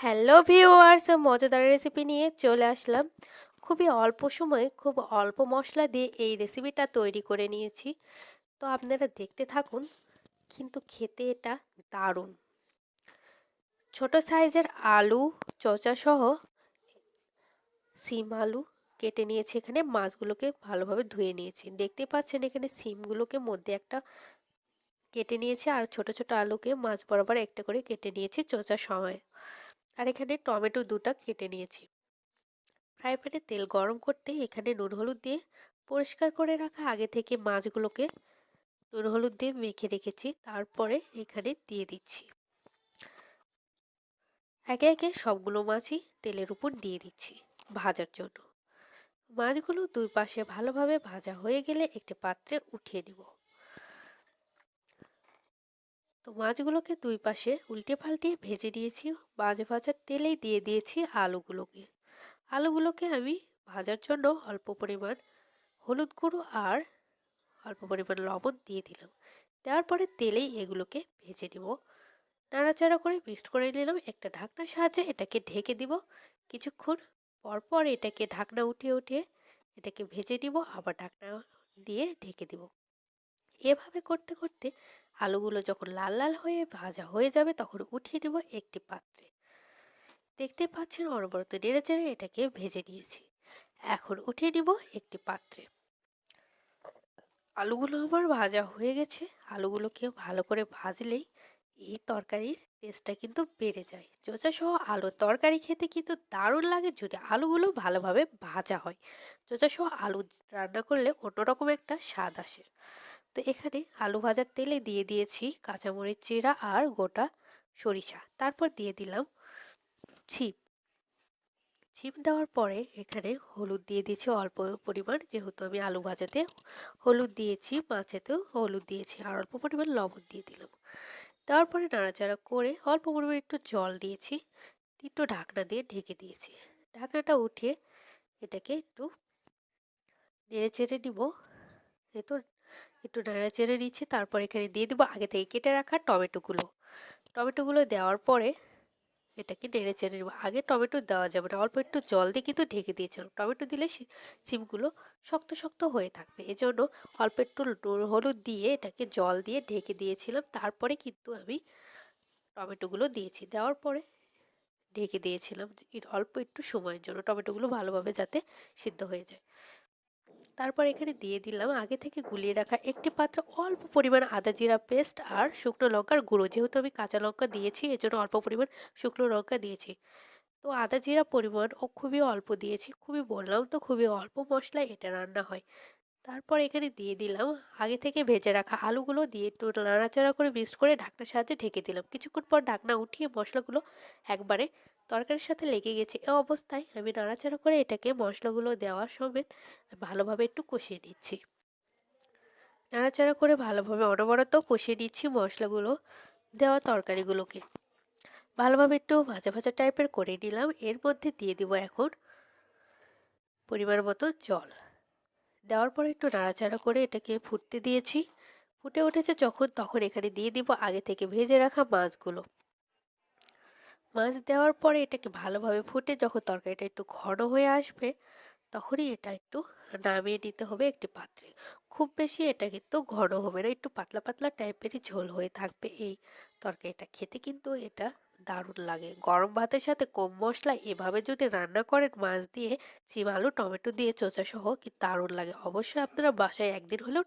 Hello viewers মজাদার recipe নিয়ে চলে আসলাম। খুবই অল্প সময়ে খুব অল্প মশলা দিয়ে এই রেসিপিটা তৈরি করে নিয়েছি। তো আপনারা দেখতে থাকুন, কিন্তু খেতে এটা দারুণ। ছোট সাইজের আলু, চচা সহ সিম আলু কেটে নিয়েছি এখানে। মাছগুলোকে ভালোভাবে ধুয়ে নিয়েছি। দেখতে পাচ্ছেন এখানে সিমগুলোকে মধ্যে একটা কেটে নিয়েছি আর ছোট ছোট আলুকে মাছ বরাবর একটা করে কেটে নিয়েছি চোচার সময়। আর এখানে টমেটো দুটা কেটে নিয়েছি। ফ্রাই প্যানে তেল গরম করতে এখানে নুন হলুদ দিয়ে পরিষ্কার করে রাখা আগে থেকে মাছগুলোকে নুন হলুদ দিয়ে মেখে রেখেছি, তারপরে এখানে দিয়ে দিচ্ছি। একে একে সবগুলো মাছই তেলের উপর দিয়ে দিচ্ছি ভাজার জন্য। মাছগুলো দুই পাশে ভালোভাবে ভাজা হয়ে গেলে একটি পাত্রে উঠিয়ে নিব। তো মাছগুলোকে দুই পাশে উল্টে পাল্টে ভেজে নিয়েছি। মাঝে ভাজার তেলেই দিয়ে দিয়েছি আলুগুলোকে। আলুগুলোকে আমি ভাজার জন্য অল্প পরিমাণ হলুদ গুঁড়ো আর অল্প পরিমাণ লবণ দিয়ে দিলাম। দেওয়ার পরে তেলেই এগুলোকে ভেজে নেব। নাড়াচাড়া করে মিক্সড করে নিলাম। একটা ঢাকনার সাহায্যে এটাকে ঢেকে দিব। কিছুক্ষণ পরপর এটাকে ঢাকনা উঠিয়ে উঠিয়ে এটাকে ভেজে নিব। আবার ঢাকনা দিয়ে ঢেকে দিব। এভাবে করতে করতে আলুগুলো যখন লাল লাল হয়ে ভাজা হয়ে যাবে তখন উঠিয়ে নেব একটি পাত্রে। দেখতে পাচ্ছেন অনবরত নেড়ে চেড়ে এটাকে ভেজে নিয়েছি। এখন উঠিয়ে নিব একটি পাত্রে। আলুগুলো আমার ভাজা হয়ে গেছে। আলুগুলোকে ভালো করে ভাজলেই এই তরকারির টেস্টটা কিন্তু বেড়ে যায়। চোচা সহ আলুর তরকারি খেতে কিন্তু দারুণ লাগে যদি আলুগুলো ভালোভাবে ভাজা হয়। চোচা সহ আলু রান্না করলে অন্যরকম একটা স্বাদ আসে। তো এখানে আলু ভাজার তেলে দিয়ে দিয়েছি কাঁচামরিচ চিরা আর গোটা সরিষা। তারপর দিয়ে দিলাম ছিপ। ছিপ দেওয়ার পরে এখানে হলুদ দিয়ে দিয়েছি অল্প পরিমাণ। যেহেতু আমি আলু ভাজাতে হলুদ দিয়েছি, মাছেতেও হলুদ দিয়েছি আর অল্প পরিমাণ লবণ দিয়ে দিলাম। দেওয়ার পরে নাড়াচাড়া করে অল্প পরিমাণ একটু জল দিয়েছি। একটু ঢাকনা দিয়ে ঢেকে দিয়েছি। ঢাকনাটা উঠিয়ে এটাকে একটু নেড়ে চেড়ে নিব। এ তো একটু নাড়া চেড়ে নিচ্ছি, তারপর এখানে দিয়ে দেবো আগে থেকে কেটে রাখা টমেটোগুলো। টমেটোগুলো দেওয়ার পরে এটাকে নেড়ে চেড়ে নেব। আগে টমেটো দেওয়া যাবে না, অল্প একটু জল দিয়ে কিন্তু ঢেকে দিয়েছিলাম। টমেটো দিলে সিমগুলো শক্ত শক্ত হয়ে থাকবে। এজন্য অল্প একটু হলুদ দিয়ে এটাকে জল দিয়ে ঢেকে দিয়েছিলাম। তারপরে কিন্তু আমি টমেটোগুলো দিয়েছি। দেওয়ার পরে ঢেকে দিয়েছিলাম অল্প একটু সময়ের জন্য। টমেটোগুলো ভালোভাবে যাতে সিদ্ধ হয়ে যায়। তারপর এখানে দিয়ে দিলাম আগে থেকে গুলিয়ে রাখা একটি পাত্র অল্প পরিমাণ আদা জিরা পেস্ট আর শুকনো লঙ্কার গুঁড়ো। যেহেতু আমি কাঁচা লঙ্কা দিয়েছি, এজন্য অল্প পরিমাণ শুকনো লঙ্কা দিয়েছি। তো আদা জিরা পরিমাণ ও খুবই অল্প দিয়েছি, খুবই বললাম তো খুবই অল্প মশলায় এটা রান্না হয়। তারপর এখানে দিয়ে দিলাম আগে থেকে ভেজে রাখা আলুগুলো দিয়ে একটু নাড়াচাড়া করে মিক্সড করে ঢাকনার সাহায্যে ঢেকে দিলাম। কিছুক্ষণ পর ঢাকনা উঠিয়ে মশলাগুলো একবারে তরকারির সাথে লেগে গেছে এ অবস্থায় আমি নাড়াচাড়া করে এটাকে মশলাগুলো দেওয়ার সমেত ভালোভাবে একটু কষিয়ে নিচ্ছি। নাড়াচাড়া করে ভালোভাবে অনবরত কষিয়ে নিচ্ছি মশলাগুলো দেওয়া তরকারিগুলোকে। ভালোভাবে একটু ভাজা ভাজা টাইপের করে নিলাম। এর মধ্যে দিয়ে দিব এখন পরিমাণ মতো জল। দেওয়ার পরে একটু নাড়াচাড়া করে এটাকে ফুটতে দিয়েছি। ফুটে উঠেছে যখন, তখন এখানে দিয়ে দিব আগে থেকে ভেজে রাখা মাছগুলো। মাছ দেওয়ার পরে এটাকে ভালোভাবে ফুটে যখন তরকারিটা একটু ঘন হয়ে আসবে, তখনই এটা একটু নামিয়ে নিতে হবে একটি পাত্রে। খুব বেশি এটা কিন্তু ঘন হবে না, একটু পাতলা পাতলা টাইপেরই ঝোল হয়ে থাকবে এই তরকারিটা। খেতে কিন্তু এটা দারুণ লাগে। গরম ভাতের সাথে কম মশলা এভাবে যদি রান্না করেন, মাছ দিয়ে, চিম, আলু, টমেটো দিয়ে চোচা সহ কি দারুণ লাগে। অবশ্যই আপনারা বাসায় একদিন হলেও